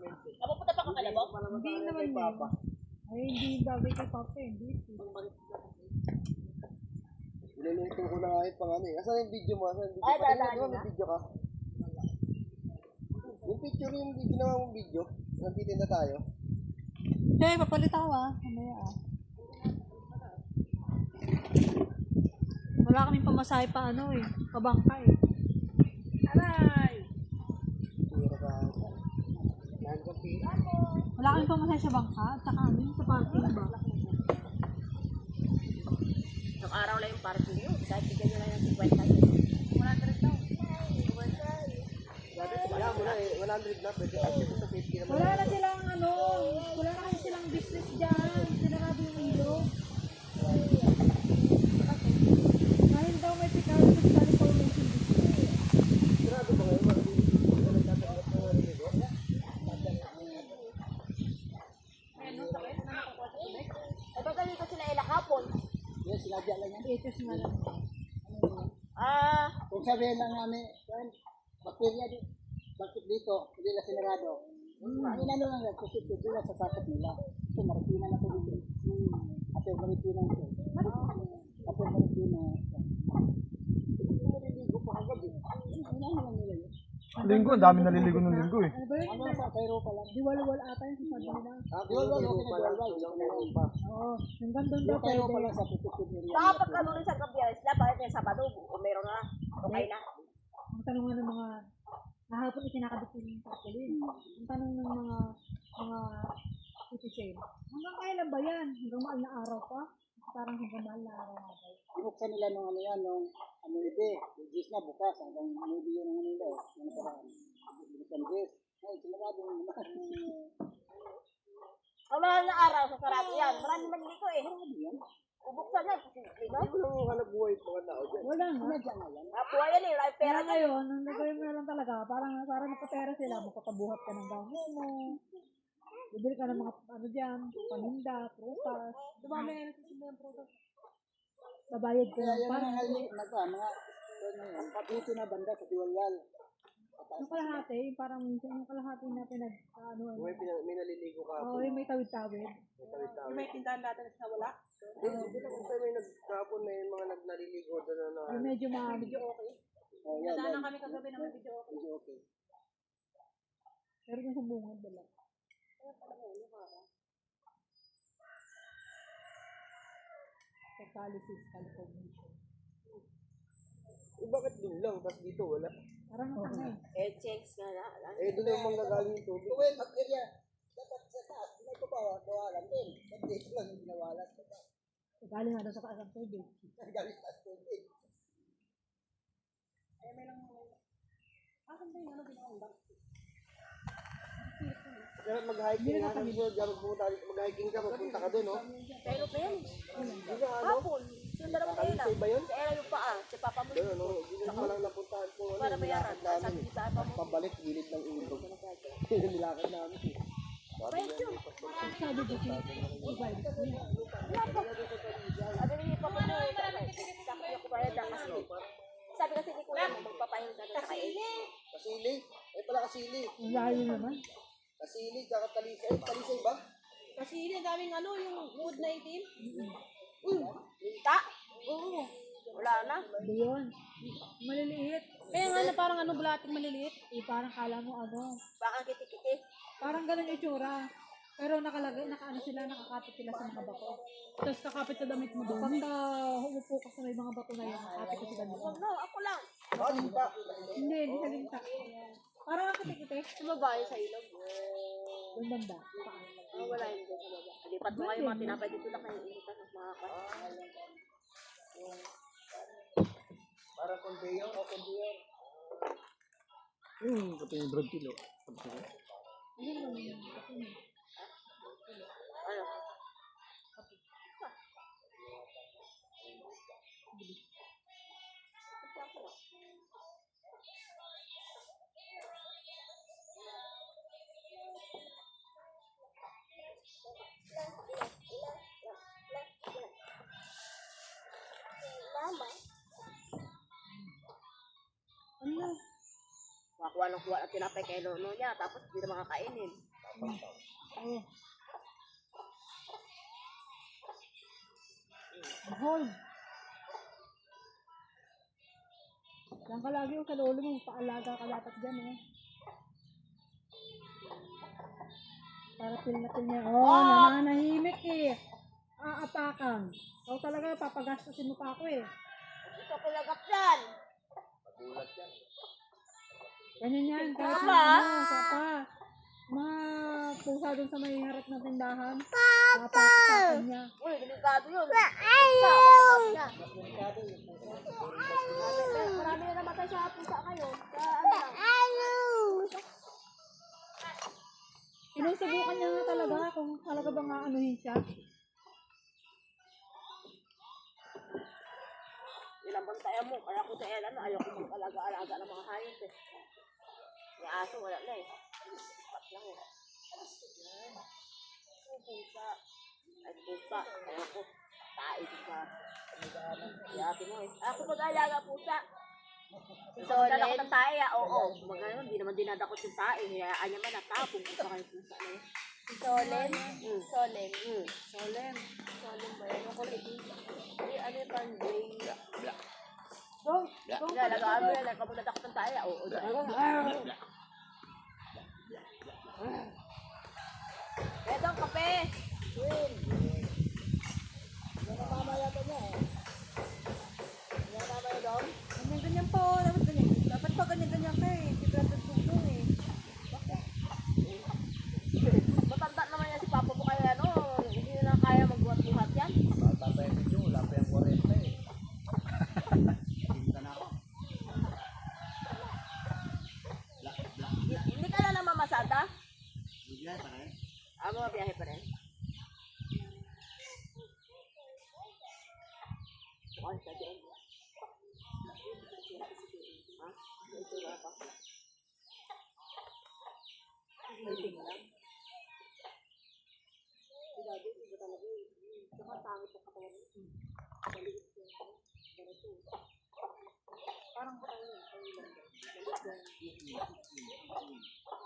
Napupunta pa ka kalabo? Hindi naman eh. Ay, hindi bagay kay Papa, hindi. Niluluto ko na nga yung pang ano eh. Asan yung video mo? Asan yung video? Ay, Patingin dadaan di ba na. may video ka? Yung picture yung ginawa mong video. Nagtitinda tayo. Hindi, papalit ako ah. Mamaya ah. Wala kaming pamasahe pa ano eh. Pabangka eh. Aray! Pira ka. Yan ka pira. Wala kaming pamasahe sa bangka. At saka ano yung sa parking ba? Isang araw lang yung parking yun. Kahit bigyan nyo lang yung 50 yun. 100 daw. Mo na eh. 100 na. Pwede kasi sa 50 naman. Wala na silang ano, wala na kasi silang business dyan. Sinarado yung ilog. Dahil daw may pikaro sa Californian business. Sigurado ba ngayon? Wala din. Wala nagtatanggap ng ano nito? Eh, baga dito sila ila kapon. Yes, sinadya lang yan. Ito nga lang. Ah, Kung sabihin lang namin, yan, bakterya di, bakit dito, hindi na sinarado. Ang inano lang yan, kasi dito lang sa sakot nila. So, Marikina na ito dito. At yung Marikina ito. At yung Marikina. Naliligo pa kagabi. Ano naman nila yun? Linggo, ang dami naliligo ng linggo eh. Ano ba yun? Ano sa Cairo pa lang? Diwalwal ata yung sasabi nila. Ah, Diwalwal, okay na Diwalwal. Oo, hanggang doon daw Yung Cairo pa lang sa Putukid nila. baka pagkalunin sa gabi sila, bakit yung Sabado? Kung meron na, okay na. Ang tanong nga ng mga nahapon ikinakabit yung tarpaulin. Ang tanong ng mga mga citizen, hanggang kailan ba yan? Hanggang mahal na araw pa? Parang na araw nga daw. Binuksan nila nung ano yan, nung ano ide, Gis na bukas, hanggang maybe yun ang ano nila eh, yung nakaraan. Binuksan Gis. Ay, sinarado yung naman. Ang mahal na araw sa sarado yan. Marami man dito eh. Ubuksan yan. Kasi, di ba? Hindi mo lang hanap buhay yung mga tao dyan. Wala nga. Nakuha yan eh. Wala pera Pero ngayon, ang nagawin mo na lang talaga, parang parang napapera sila, magkakabuhat ka ng damo mo. Bibili ka ng mga ano dyan, paninda, prutas. Dumami nga nagsisimula ng prutas. Babayad ka ng pan. ang hali, nagpa, mga, ano dito na banda sa Diwalwal. Yung kalahati, yung parang minsan yung kalahati na pinag, ano, ano. May, pina- may naliligo ka Oo, yung may tawid-tawid. May tindahan natin na wala? Hindi, dito kung tayo may nagkapon, may mga nagnaliligo doon na na. Yung medyo ma... Medyo okay. Oh, yan, yan. kami kagabi na medyo okay. Medyo okay. Pero yung sa bungad, wala. Technologies, Californian. Eh, bakit doon lang, tapos dito wala? Parang ang tanga eh. Eh, checks nga na. Eh, doon yung mga galing yung tubig. Uwe, bakterya. Dapat sa taas, may kawalan din. Ba't dito lang yung ginawalan sa taas? Galing nga daw sa kaasang tubig. Galing sa tubig. Kaya mag-hiking nga kami sa pumunta mag-hiking ka, magpunta ka doon, no? Kaya pa yan. Ano? Hapon. Yung dalawang kayo na. Sa iba yun? Ella yung paa. Si Papa mo. Doon, ano? Hindi na palang napuntahan ko, ano? Para bayaran. Sabi sa Papa mo. Pabalik, gilid ng. Yun ang nilakad namin. eh. Sabi niya, Sabi ko siya, survive. Sabi ni Papa mo. Sabi niya ko bayad lang kasi. Sabi kasi ni Kuya magpapahinga na sa kaili. kasili. Eh pala kasili. Layo naman. Kasili, tsaka talisay. Talisay ba? Kasi yun ang daming ano, yung wood na itim. Mm. Ta? Oo. Wala na. Hindi yun. Maliliit. Kaya nga na parang ano, bulating maliliit. Eh, parang kala mo ano. Baka kiti-kiti. Parang ganun yung itsura. Pero nakalagay, nakaano sila, nakakapit sila sa mga bato. Tapos kakapit sa damit mo doon. Pagka humupo ka sa may mga bato na yun, nakakapit ka sa damit mo. No, ako lang. Linta. Hindi, hindi sa linta. Sumabayo sa ilog. Doon banda. Ah, wala yun dyan sa baba. Lipat mo kayo mga tinapay dito lang kayo initan ng mga kas. Para conveyor o conveyor. Hmm, pati yung Brad Pitt, oh. Ano? Ano? Ng kuha at tinapay kay Nono niya, tapos hindi na makakainin. Oo. Hold. Yan ka lagi yung sa lolo mo, paalaga ka dapat dyan eh. Para pil na pil niya. Oh, nananahimik eh. Aapakan. Ikaw talaga, papagastusin mo pa ako eh. Ito pilagap yan. Ganyan yan. Papa? na ano, papa. Mga pusa dun sa may harap ng tindahan. Papa! niya. Uy, delikado yun. Ayaw! Marami, na namatay sa pusa kayo. Sa ano lang. Sinusubukan niya nga talaga kung talaga bang aanuhin siya. Ilang bantayan mo. Kaya ko sa yan, ano, ayaw ko mag-alaga-alaga ng mga hayop eh. Yung aso, wala na eh. Ispat lang eh. Pusa. Ay, pusa. Ayaw ko. Tae ka. Yati mo eh. Ako mag-alaga pusa. So, dala ko ng tae ah. Oo. Mga ganun, hindi naman dinadakot yung tae. Hayaan niya man natapong sa kayo pusa na yun. Solen? Mm. Solen. Mm. Solen. Solen ba yun? Yung kulay din. Ay, ano yung parang gray? Dong! Lalagaan mo yan. Mo nadakot ng tae ah. Oo. Eto ang kape. Ganyan-ganyan po. Dapat ganyan. Dapat pa ganyan-ganyan ka eh. Hindi ka tutulong eh. Matanda naman yan si Papa mo kaya ano. Hindi na kaya magbuhat-buhat yan. Hindi ka na naman masada? Ah, mga biyahe pa rin. Bukas ka dyan. Ha? Ito na pa. Waiting lang. Grabe, iba talaga eh. Saka pangit ang katawan mo. Maliit siya. Ganito. Parang parang. Parang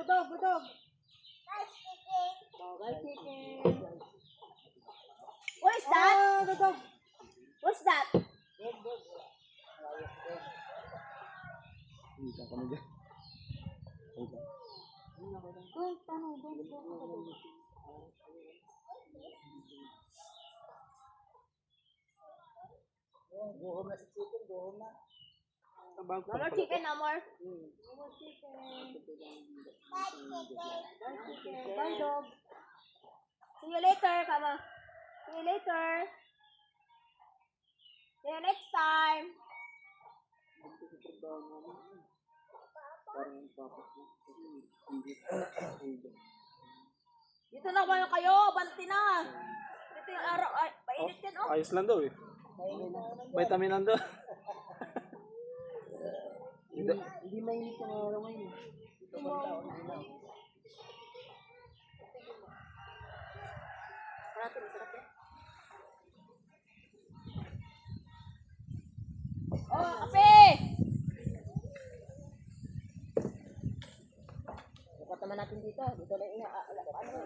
oo. The dog, the dog, the dog. Bawal chicken. What is that? Oh, the dog. What's that? Kita kami dyan. Buhom na si chicken, buhom na. No more chicken, no more. Bye, dog. See you later, kama. See you later. See you next time. Dito na kayo kayo, banti na. Dito yung araw, ay, painit yan, oh. Ayos lang daw eh. Vitamin lang daw. Hindi, hindi mainit yung araw ngayon. eh. Ito pa rin tao, hindi na. Sarap yan. Oh, kape! Bukat naman natin dito. Dito na ina. Ano,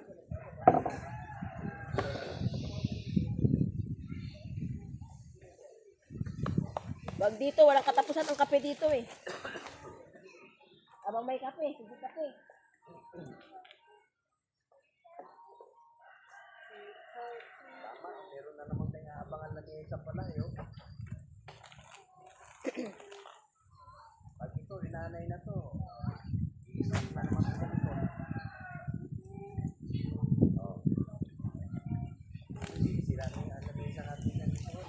Wag dito, walang katapusan ang kape dito eh. Abang may kape, sige kape. Meron na naman tayong abangan na isang pala, yun. Pag ito, inanay na to. Isang na naman sa ito. Oh. Sisira na yung ano yung isang atin na dito.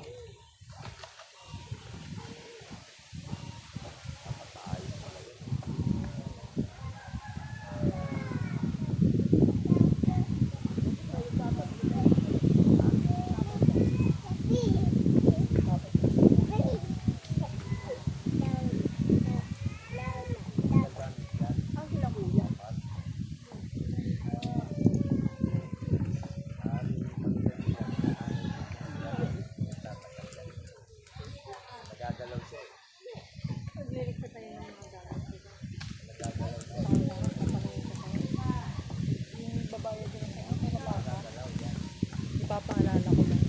Nagpapaalala ko lang.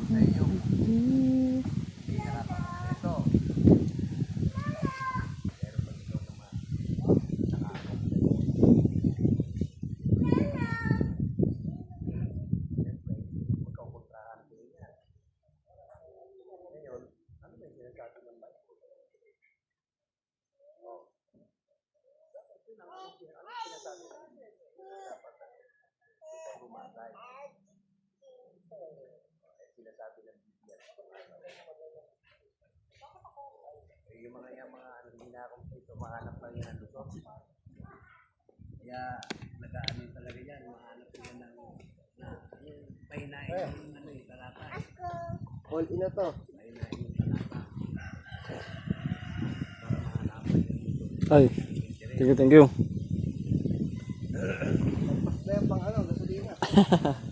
know. Yung mga yung mga ano, hindi na akong ito mahanap lang yan ano to. Kaya nag-ano talaga yan, mahanap sila ng na yung pahinain yung ano yung talata. All in na to. Pahinain yung talata. Para mahanapan yung ito. Ay, thank you, thank you. Basta yung pang ano, gasolina.